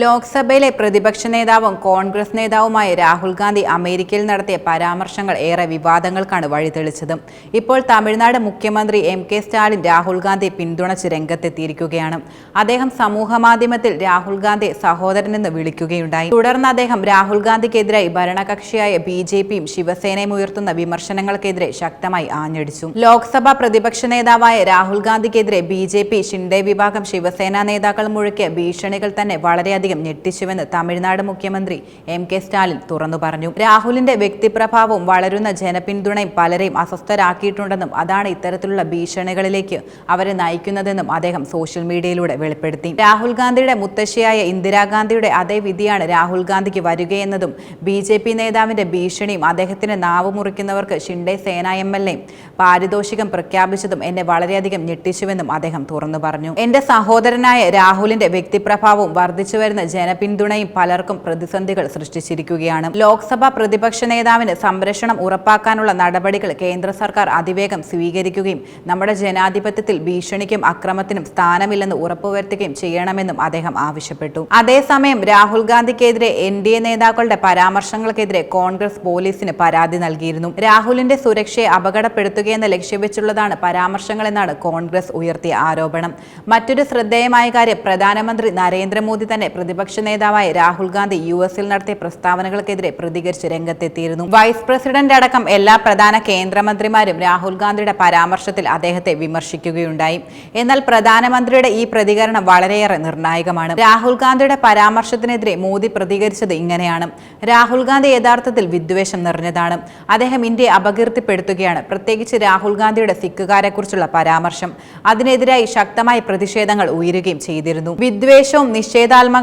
ലോക്സഭയിലെ പ്രതിപക്ഷ നേതാവും കോൺഗ്രസ് നേതാവുമായ രാഹുൽ ഗാന്ധി അമേരിക്കയിൽ നടത്തിയ പരാമർശങ്ങൾ ഏറെ വിവാദങ്ങൾക്കാണ് വഴിതെളിച്ചത്. ഇപ്പോൾ തമിഴ്നാട് മുഖ്യമന്ത്രി എം കെ സ്റ്റാലിൻ രാഹുൽ ഗാന്ധി പിന്തുണച്ച് രംഗത്തെത്തിയിരിക്കുകയാണ്. അദ്ദേഹം സമൂഹമാധ്യമത്തിൽ രാഹുൽ ഗാന്ധി സഹോദരനെന്ന് വിളിക്കുകയുണ്ടായി. തുടർന്ന് അദ്ദേഹം രാഹുൽ ഗാന്ധിക്കെതിരായി ഭരണകക്ഷിയായ ബി ജെ പിയും ശിവസേനയും ഉയർത്തുന്ന വിമർശനങ്ങൾക്കെതിരെ ശക്തമായി ആഞ്ഞടിച്ചു. ലോക്സഭാ പ്രതിപക്ഷ നേതാവായ രാഹുൽ ഗാന്ധിക്കെതിരെ ബി ജെ പി ഷിൻഡെ വിഭാഗം ശിവസേന നേതാക്കൾ മുഴക്കിയ ഭീഷണികൾ തന്നെ വളരെയധികം ഞെട്ടിച്ചുവെന്ന് തമിഴ്നാട് മുഖ്യമന്ത്രി എം കെ സ്റ്റാലിൻ തുറന്നു പറഞ്ഞു. രാഹുലിന്റെ വ്യക്തിപ്രഭാവവും വളരുന്ന ജനപിന്തുണയും പലരെയും അസ്വസ്ഥരാക്കിയിട്ടുണ്ടെന്നും അതാണ് ഇത്തരത്തിലുള്ള ഭീഷണികളിലേക്ക് അവരെ നയിക്കുന്നതെന്നും അദ്ദേഹം സോഷ്യൽ മീഡിയയിലൂടെ വെളിപ്പെടുത്തി. രാഹുൽ ഗാന്ധിയുടെ മുത്തശ്ശിയായ ഇന്ദിരാഗാന്ധിയുടെ അതേ വിധിയാണ് രാഹുൽ ഗാന്ധിക്ക് വരികയെന്നതും ബി ജെ പി നേതാവിന്റെ ഭീഷണിയും അദ്ദേഹത്തിന്റെ നാവ് മുറിക്കുന്നവർക്ക് ഷിൻഡെ സേന എം എൽ എ പാരിതോഷികം പ്രഖ്യാപിച്ചതും എന്നെ വളരെയധികം ഞെട്ടിച്ചുവെന്നും അദ്ദേഹം തുറന്നു പറഞ്ഞു. എന്റെ സഹോദരനായ രാഹുലിന്റെ വ്യക്തിപ്രഭാവവും വർദ്ധിച്ചു വരുന്ന ജനപിന്തുണയും പലർക്കും പ്രതിസന്ധികൾ സൃഷ്ടിച്ചിരിക്കുകയാണ്. ലോക്സഭ പ്രതിപക്ഷ നേതാവിന് സംരക്ഷണം ഉറപ്പാക്കാനുള്ള നടപടികൾ കേന്ദ്ര സർക്കാർ അതിവേഗം സ്വീകരിക്കുകയും നമ്മുടെ ജനാധിപത്യത്തിൽ ഭീഷണിക്കും അക്രമത്തിനും സ്ഥാനമില്ലെന്ന് ഉറപ്പുവരുത്തുകയും ചെയ്യണമെന്നും അദ്ദേഹം ആവശ്യപ്പെട്ടു. അതേസമയം രാഹുൽ ഗാന്ധിക്കെതിരെ എൻ ഡി എ നേതാക്കളുടെ പരാമർശങ്ങൾക്കെതിരെ കോൺഗ്രസ് പോലീസിന് പരാതി നൽകിയിരുന്നു. രാഹുലിന്റെ സുരക്ഷയെ അപകടപ്പെടുത്തുകയെന്ന ലക്ഷ്യം വെച്ചുള്ളതാണ് പരാമർശങ്ങളെന്നാണ് കോൺഗ്രസ് ഉയർത്തിയ ആരോപണം. മറ്റൊരു ശ്രദ്ധേയമായ കാര്യം പ്രധാനമന്ത്രി നരേന്ദ്രമോദി തന്നെ പ്രതിപക്ഷ നേതാവായ രാഹുൽ ഗാന്ധി യു എസിൽ നടത്തിയ പ്രസ്താവനകൾക്കെതിരെ പ്രതികരിച്ച് രംഗത്തെത്തിയിരുന്നു. വൈസ് പ്രസിഡന്റ് അടക്കം എല്ലാ പ്രധാന കേന്ദ്രമന്ത്രിമാരും രാഹുൽ ഗാന്ധിയുടെ പരാമർശത്തിൽ അദ്ദേഹത്തെ വിമർശിക്കുകയുണ്ടായി. എന്നാൽ പ്രധാനമന്ത്രിയുടെ ഈ പ്രതികരണം വളരെയേറെ നിർണായകമാണ്. രാഹുൽ ഗാന്ധിയുടെ പരാമർശത്തിനെതിരെ മോദി പ്രതികരിച്ചത് ഇങ്ങനെയാണ്. രാഹുൽ ഗാന്ധി യഥാർത്ഥത്തിൽ വിദ്വേഷം നിറഞ്ഞതാണ്. അദ്ദേഹം ഇന്ത്യയെ അപകീർത്തിപ്പെടുത്തുകയാണ്. പ്രത്യേകിച്ച് രാഹുൽ ഗാന്ധിയുടെ സിഖുകാരെക്കുറിച്ചുള്ള പരാമർശം. അതിനെതിരായി ശക്തമായ പ്രതിഷേധങ്ങൾ ഉയരുകയും ചെയ്തിരുന്നു. വിദ്വേഷവും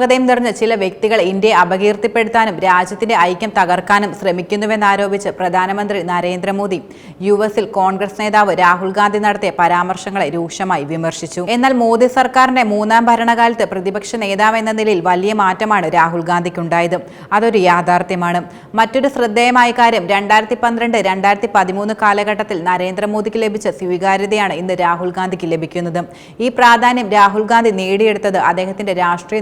നിഷേധാത്മകതയും നിറഞ്ഞ ചില വ്യക്തികൾ ഇന്ത്യയെ അപകീർത്തിപ്പെടുത്താനും രാജ്യത്തിന്റെ ഐക്യം തകർക്കാനും ശ്രമിക്കുന്നുവെന്നാരോപിച്ച് പ്രധാനമന്ത്രി നരേന്ദ്രമോദി യു എസിൽ കോൺഗ്രസ് നേതാവ് രാഹുൽ ഗാന്ധി നടത്തിയ പരാമർശങ്ങളെ രൂക്ഷമായി വിമർശിച്ചു. എന്നാൽ മോദി സർക്കാരിന്റെ മൂന്നാം ഭരണകാലത്ത് പ്രതിപക്ഷ നേതാവ് എന്ന നിലയിൽ വലിയ മാറ്റമാണ് രാഹുൽ ഗാന്ധിക്കുണ്ടായത്. അതൊരു യാഥാർത്ഥ്യമാണ്. മറ്റൊരു ശ്രദ്ധേയമായ കാര്യം രണ്ടായിരത്തി പന്ത്രണ്ട് രണ്ടായിരത്തി പതിമൂന്ന് കാലഘട്ടത്തിൽ നരേന്ദ്രമോദിക്ക് ലഭിച്ച സ്വീകാര്യതയാണ് ഇന്ന് രാഹുൽ ഗാന്ധിക്ക് ലഭിക്കുന്നത്. ഈ പ്രാധാന്യം രാഹുൽ ഗാന്ധി നേടിയെടുത്തത് അദ്ദേഹത്തിന്റെ രാഷ്ട്രീയ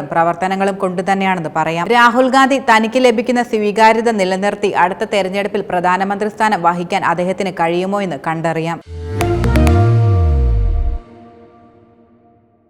നിലപാടുകളും പ്രവർത്തനങ്ങളും കൊണ്ട് തന്നെയാണെന്ന് പറയാം. രാഹുൽ ഗാന്ധി തനിക്ക് ലഭിക്കുന്ന സ്വീകാര്യത നിലനിർത്തി അടുത്ത തെരഞ്ഞെടുപ്പിൽ പ്രധാനമന്ത്രി സ്ഥാനം വഹിക്കാൻ അദ്ദേഹത്തിന് കഴിയുമോ എന്ന് കണ്ടറിയാം.